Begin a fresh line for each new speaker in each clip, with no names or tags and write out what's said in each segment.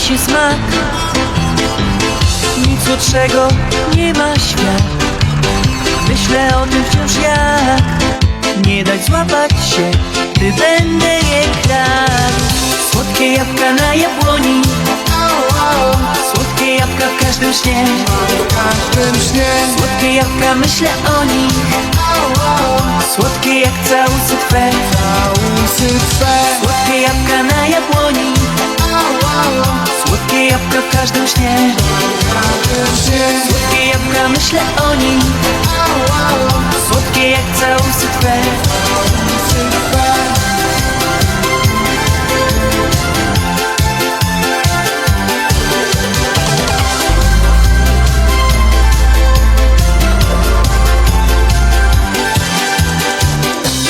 smak. Nic słodszego nie ma świat. Myślę o tym wciąż jak. Nie dać złapać się, gdy będę je kradł. Słodkie jabłka na jabłoni. Słodkie jabłka w każdym śnie. Słodkie jabłka, myślę o nich. Słodkie jak Całusy Twe Słodkie jabłka na jabłoni Słodkie jabłka w każdym śnie. Słodkie jabłka, myślę o nich Słodkie jak Całusy Twe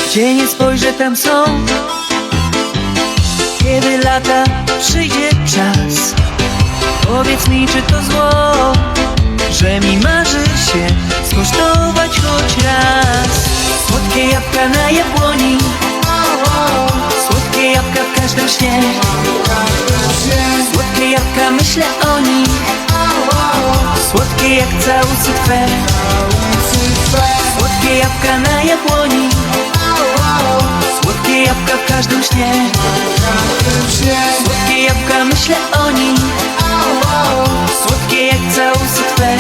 Gdzie nie spojrzę, tam są Kiedy lata przyjdzie czas. Powiedz mi, czy to zło Że mi marzy się skosztować choć raz? Słodkie jabłka na jabłoni Słodkie jabłka w każdym śnie. Słodkie jabłka, myślę o nich. Słodkie jak Całusy Twe. Słodkie jabłka na jabłoni Słodkie jabłka w każdym śnie. Słodkie jabłka, myślę o nich Słodkie jak całusy Twe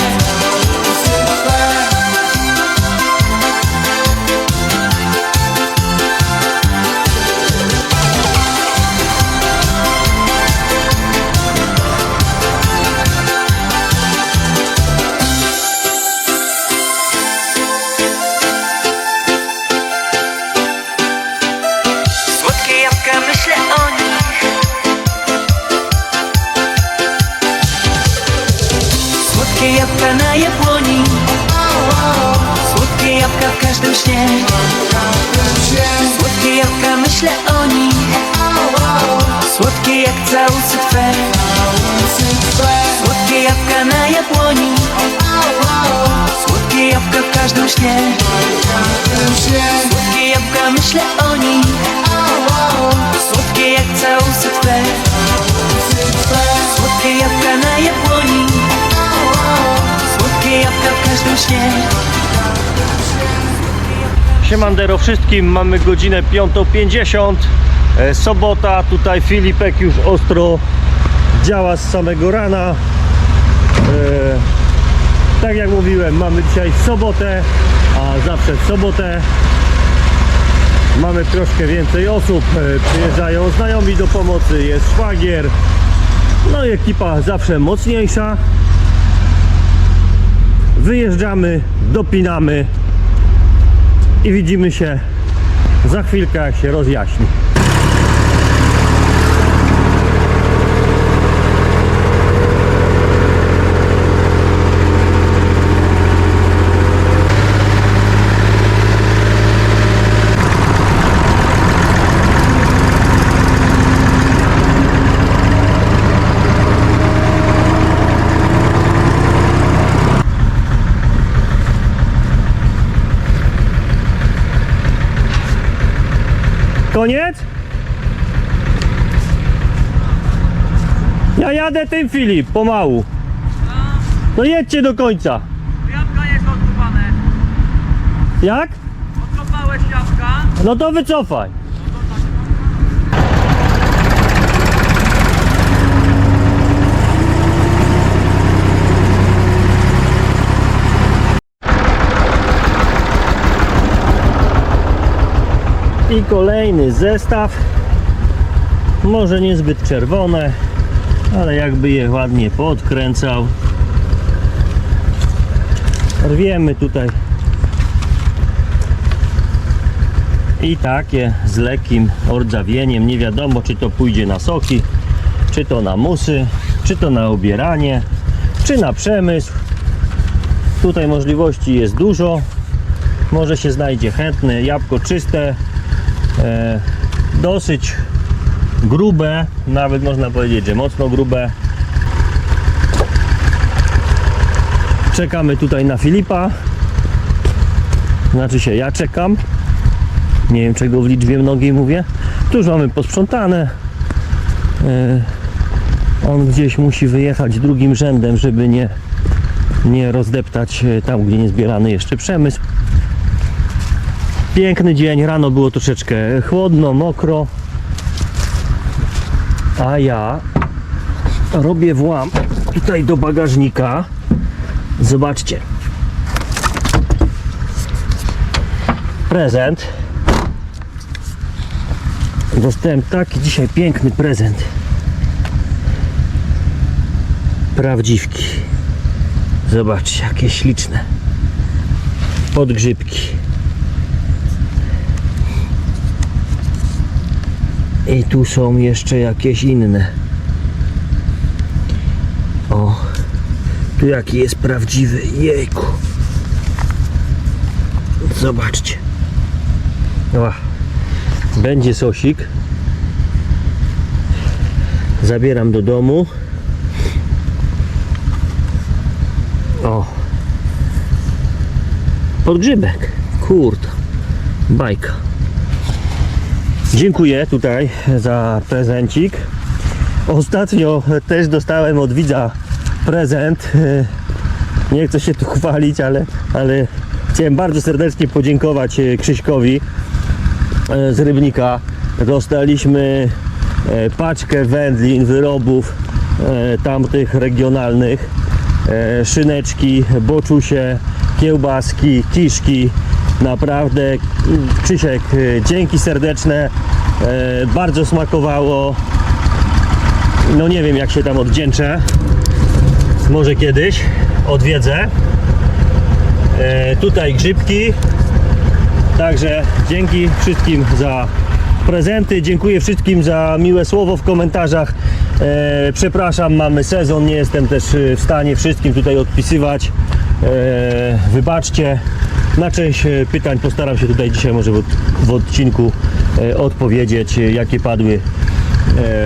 każdym śnie Słodkie jabłka, myślę o Słodkie jak Całusy Twe Słodkie jabłka na jabłoni. Słodkie jabłka w każdym śnie
Siemandero wszystkim, mamy godzinę 5.50 e, Sobota, tutaj Filipek już ostro działa z samego rana. E, Tak jak mówiłem, mamy dzisiaj sobotę, a zawsze sobotę. Mamy troszkę więcej osób, e, przyjeżdżają. Znajomi do pomocy, jest szwagier. No i ekipa zawsze mocniejsza. Wyjeżdżamy, dopinamy i widzimy się za chwilkę jak się rozjaśni. Koniec? Ja jadę tym Filip, pomału. No jedźcie do końca.
Jabłka jest odkopane.
Jak?
Odkopałeś jabłka.
No to wycofaj. I kolejny zestaw. Może niezbyt czerwone, ale jakby je ładnie podkręcał. Rwiemy tutaj i takie z lekkim ordzawieniem. Nie wiadomo, czy to pójdzie na soki, czy to na musy, czy to na obieranie, czy na przemysł. Tutaj możliwości jest dużo. Może się znajdzie chętny. Jabłko czyste, e, dosyć grube, nawet można powiedzieć, że mocno grube. Czekamy tutaj na Filipa. Znaczy się, ja czekam. Nie wiem czego w liczbie mnogiej mówię. Tu już mamy posprzątane. E, On gdzieś musi wyjechać drugim rzędem, żeby nie, nie rozdeptać e, tam, gdzie nie zbierany jeszcze przemysł. Piękny dzień, rano było troszeczkę chłodno, mokro. A ja robię włam tutaj do bagażnika. Zobaczcie. Prezent. Dostałem taki dzisiaj piękny prezent. Prawdziwki. Zobaczcie, jakie śliczne. Podgrzybki. I tu są jeszcze jakieś inne. O, tu jaki jest prawdziwy. Jejku. Zobaczcie. Ła. Będzie sosik. Zabieram do domu. O. Podgrzybek. Kurde. Bajka. Dziękuję tutaj za prezencik. Ostatnio też dostałem od widza prezent. Nie chcę się tu chwalić, ale, ale chciałem bardzo serdecznie podziękować e, Krzyśkowi e, z Rybnika. Dostaliśmy e, paczkę wędlin, wyrobów e, tamtych regionalnych. E, Szyneczki, boczusie, kiełbaski, kiszki. Naprawdę Krzysiek, e, dzięki serdeczne. E, Bardzo smakowało. No nie wiem jak się tam oddzięczę. Może kiedyś odwiedzę. E, tutaj grzybki. Także dzięki wszystkim za prezenty. Dziękuję wszystkim za miłe słowo w komentarzach. Przepraszam, mamy sezon, nie jestem też w stanie wszystkim tutaj odpisywać. Wybaczcie. Na część e, pytań postaram się tutaj dzisiaj może w, odcinku e, odpowiedzieć, e, jakie padły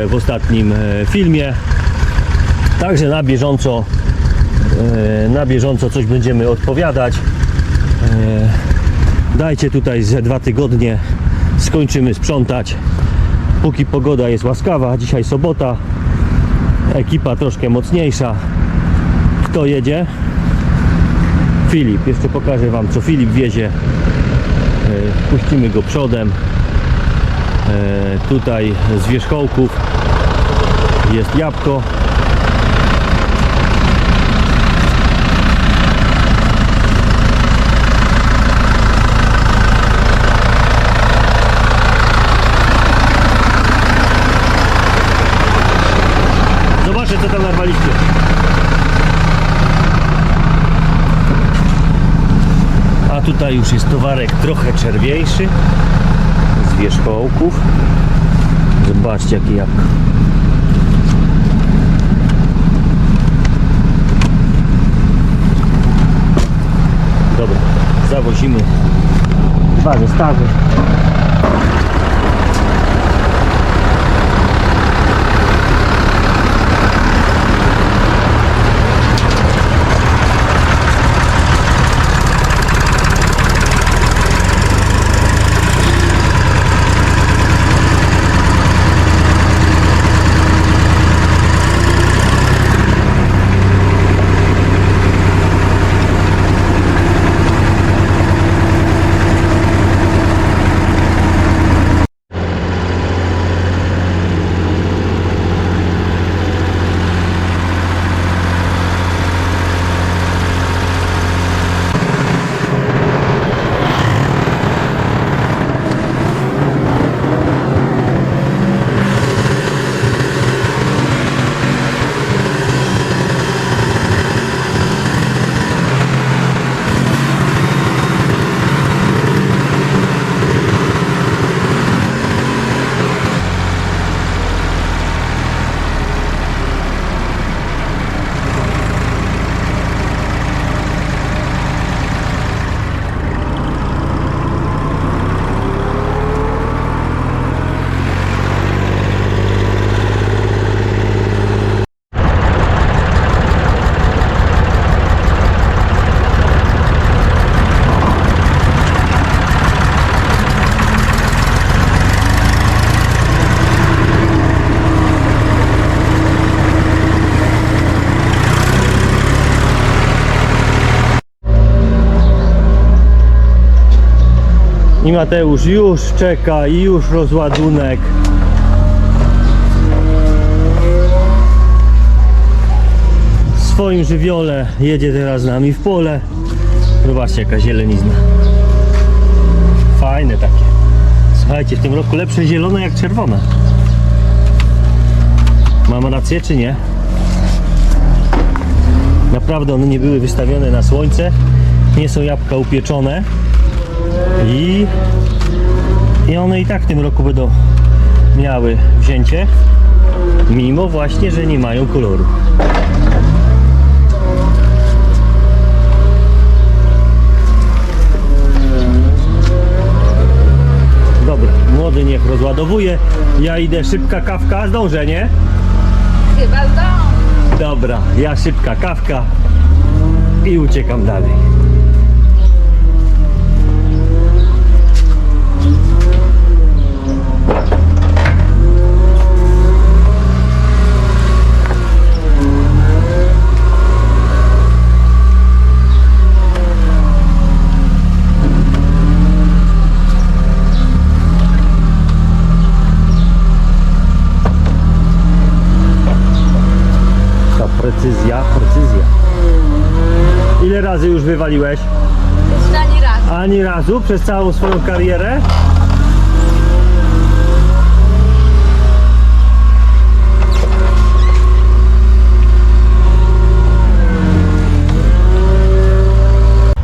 w ostatnim filmie. Także na bieżąco na bieżąco coś będziemy odpowiadać. Dajcie tutaj ze dwa tygodnie skończymy sprzątać. Póki pogoda jest łaskawa, dzisiaj sobota. Ekipa troszkę mocniejsza. Kto jedzie? Filip. Jeszcze pokażę Wam co Filip wiezie. E, Puścimy go przodem. E, Tutaj z wierzchołków jest jabłko. Zobaczę co tam narwaliście. A tutaj już jest towarek trochę czerwiejszy z wierzchołków. Zobaczcie jakie jabłko. Dobra, zawozimy dwa zestawy. Mateusz już czeka i już rozładunek. W swoim żywiole jedzie teraz z nami w pole. Zobaczcie jaka zielenizna. Fajne takie. Słuchajcie, w tym roku lepsze zielone jak czerwone. Mam rację czy nie? Naprawdę one nie były wystawione na słońce. Nie są jabłka upieczone. I, I one i tak w tym roku będą miały wzięcie. Mimo właśnie, że nie mają koloru. Dobra, młody niech rozładowuje. Ja idę szybka kawka, zdążę, nie?
Chyba zdąży.
Dobra, ja szybka kawka i uciekam dalej. Precyzja, precyzja. Ile razy już wywaliłeś?
Jeszcze ani raz.
Ani razu przez całą swoją karierę?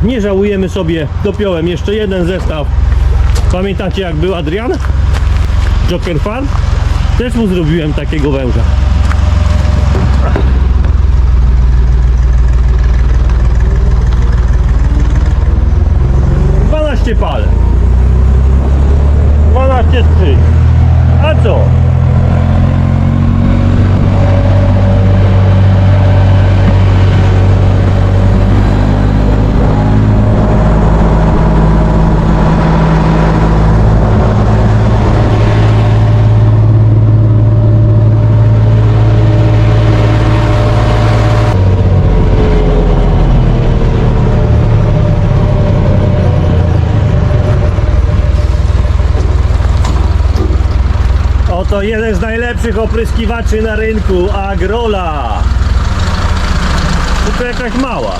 Nie żałujemy sobie, dopiąłem jeszcze jeden zestaw. Pamiętacie jak był Adrian? Joker Farm? Też mu zrobiłem takiego węża. 12 pal. 12 skrzyń. A co? Oto jeden z najlepszych opryskiwaczy na rynku, Agrola. Tylko jakaś mała.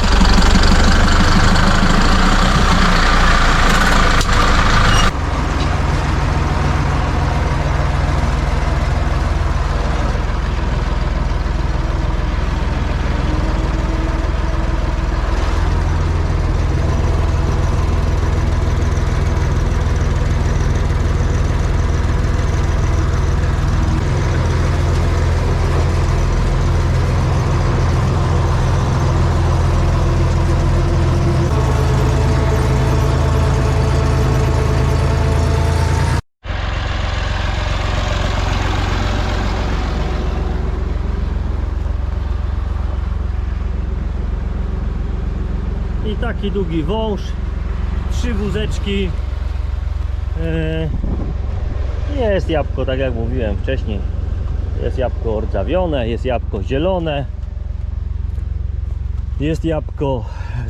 I taki długi wąż, trzy wózeczki. E, Jest jabłko, tak jak mówiłem wcześniej. Jest jabłko ordzawione, jest jabłko zielone. Jest jabłko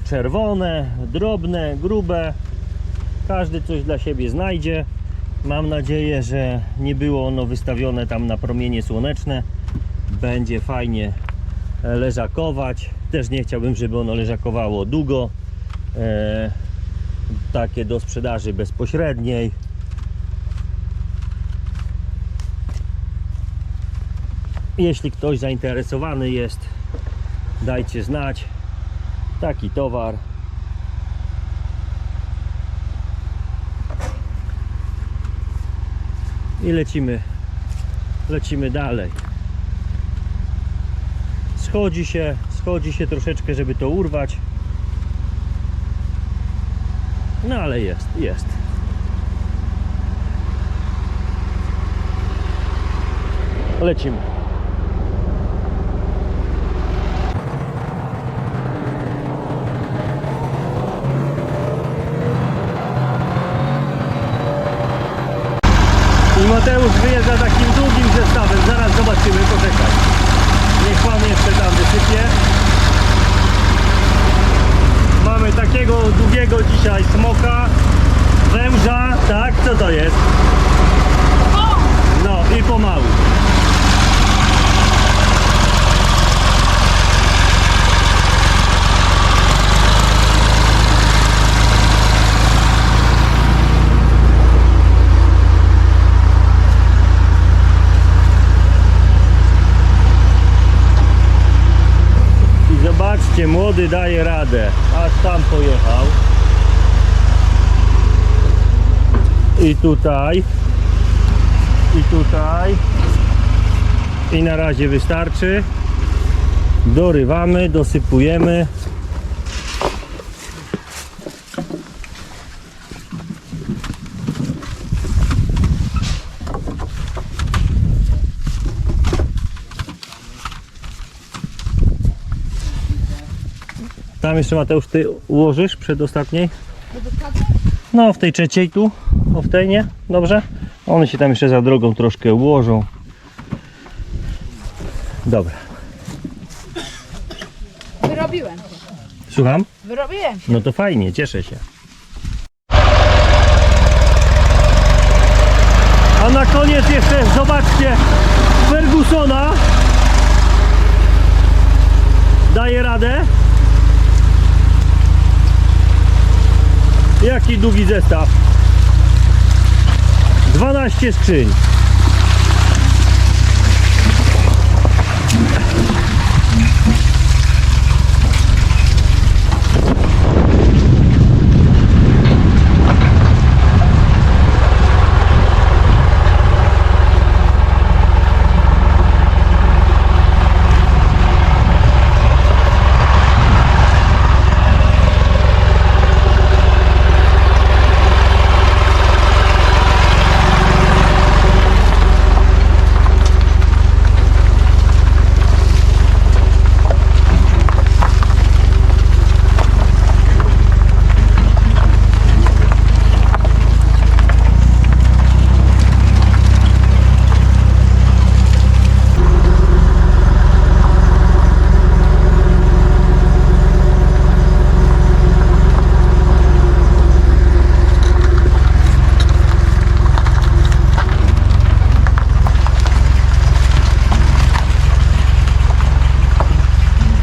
czerwone, drobne, grube. Każdy coś dla siebie znajdzie. Mam nadzieję, że nie było ono wystawione tam na promienie słoneczne. Będzie fajnie leżakować. Też nie chciałbym, żeby ono leżakowało długo. E, takie do sprzedaży bezpośredniej. Jeśli ktoś zainteresowany jest, dajcie znać. Taki towar. I lecimy, lecimy dalej schodzi się, schodzi się troszeczkę, żeby to urwać. No ale jest, jest. Lecimy. I Mateusz wyjeżdża takim długim zestawem. Zaraz zobaczymy, poczekaj. Niech pan jeszcze tam wysypie takiego długiego dzisiaj smoka, węża, tak? Co to jest? No i pomału. zobaczcie, młody daje radę. Pojechał. I tutaj. I tutaj. I na razie wystarczy. Dorywamy, dosypujemy. Tam jeszcze Mateusz, ty ułożysz przed ostatniej? No, w tej trzeciej tu, o w tej nie? Dobrze? One się tam jeszcze za drogą troszkę ułożą. Dobra,
Wyrobiłem.
słucham?
Wyrobiłem.
No to fajnie, cieszę się. A na koniec jeszcze zobaczcie Fergusona. Daje radę. Jaki długi zestaw? 12 skrzyń.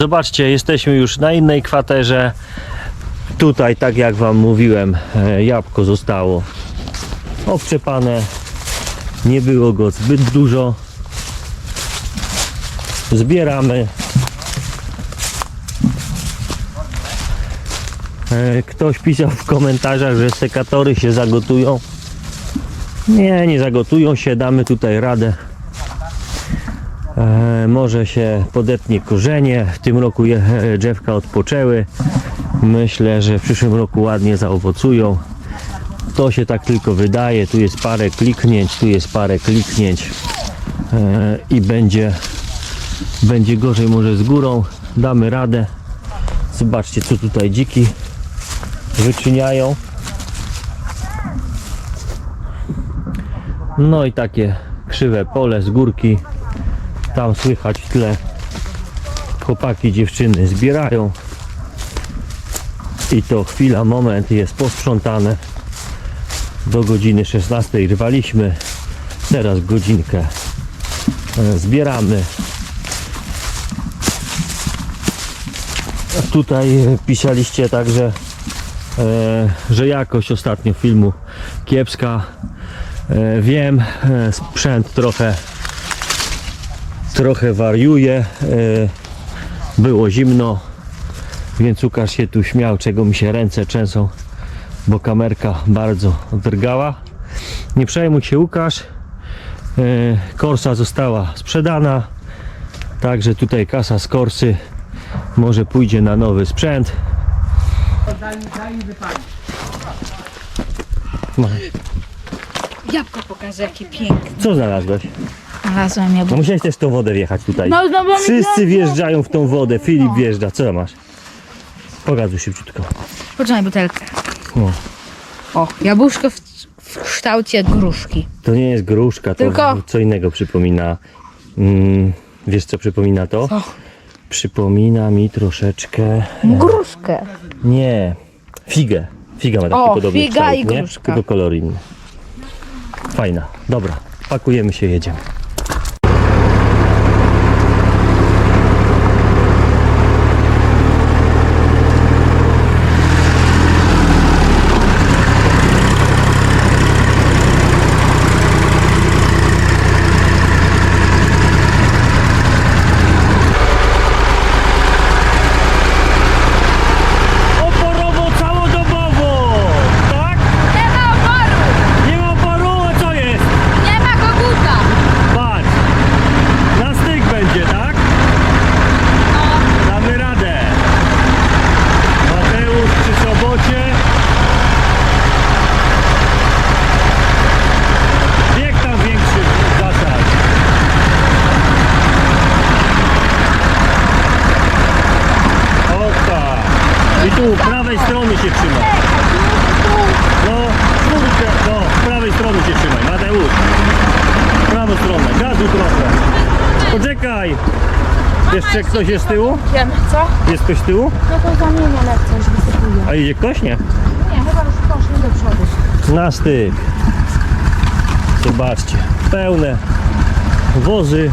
Zobaczcie, jesteśmy już na innej kwaterze. Tutaj, tak jak Wam mówiłem, e, jabłko zostało obczepane. Nie było go zbyt dużo. Zbieramy. E, Ktoś pisał w komentarzach, że sekatory się zagotują. Nie, nie zagotują się, damy tutaj radę. E, może się podetnie korzenie. W tym roku e, drzewka odpoczęły. Myślę, że w przyszłym roku ładnie zaowocują. To się tak tylko wydaje. Tu jest parę kliknięć, tu jest parę kliknięć e, i będzie, będzie gorzej może z górą. Damy radę. Zobaczcie, co tutaj dziki wyczyniają. No i takie krzywe pole z górki. Tam słychać w tle chłopaki, dziewczyny zbierają. I to chwila, moment jest posprzątane. Do godziny 16 rwaliśmy. Teraz godzinkę e, zbieramy. Tutaj pisaliście także, e, że jakość ostatnio filmu kiepska. E, wiem, sprzęt trochę trochę wariuje. e, Było zimno, więc Łukasz się tu śmiał, czego mi się ręce trzęsą, bo kamerka bardzo drgała. Nie przejmuj się Łukasz. E, Korsa została sprzedana, także tutaj kasa z Korsy może pójdzie na nowy sprzęt. Ma-
Jabłko pokażę, jakie piękne.
Co znalazłeś?
Znalazłem
No
jabłko.
musiałeś też w tą wodę wjechać tutaj.
No, no mi-
Wszyscy wjeżdżają w tą wodę. Filip wjeżdża. Co masz? Pokazuj szybciutko.
Poczekaj butelkę.
O.
O, jabłuszko w, w kształcie gruszki.
To nie jest gruszka, to
Tylko-
co innego przypomina. Mm, wiesz co przypomina to?
Co?
Przypomina mi troszeczkę.
Gruszkę.
Nie, figę. Figa ma taki
O,
podobny
figa
kształt,
i
nie?
gruszka.
Tylko kolor inny. Fajna. Dobra, pakujemy się, jedziemy. Jeszcze ktoś jest z tyłu?
Wiem, co?
Jest ktoś z tyłu?
No to zamienię lekko, już wysypuję.
A idzie ktoś? Nie.
Nie, chyba już poszli do przodu.
Na styk. Zobaczcie, pełne wozy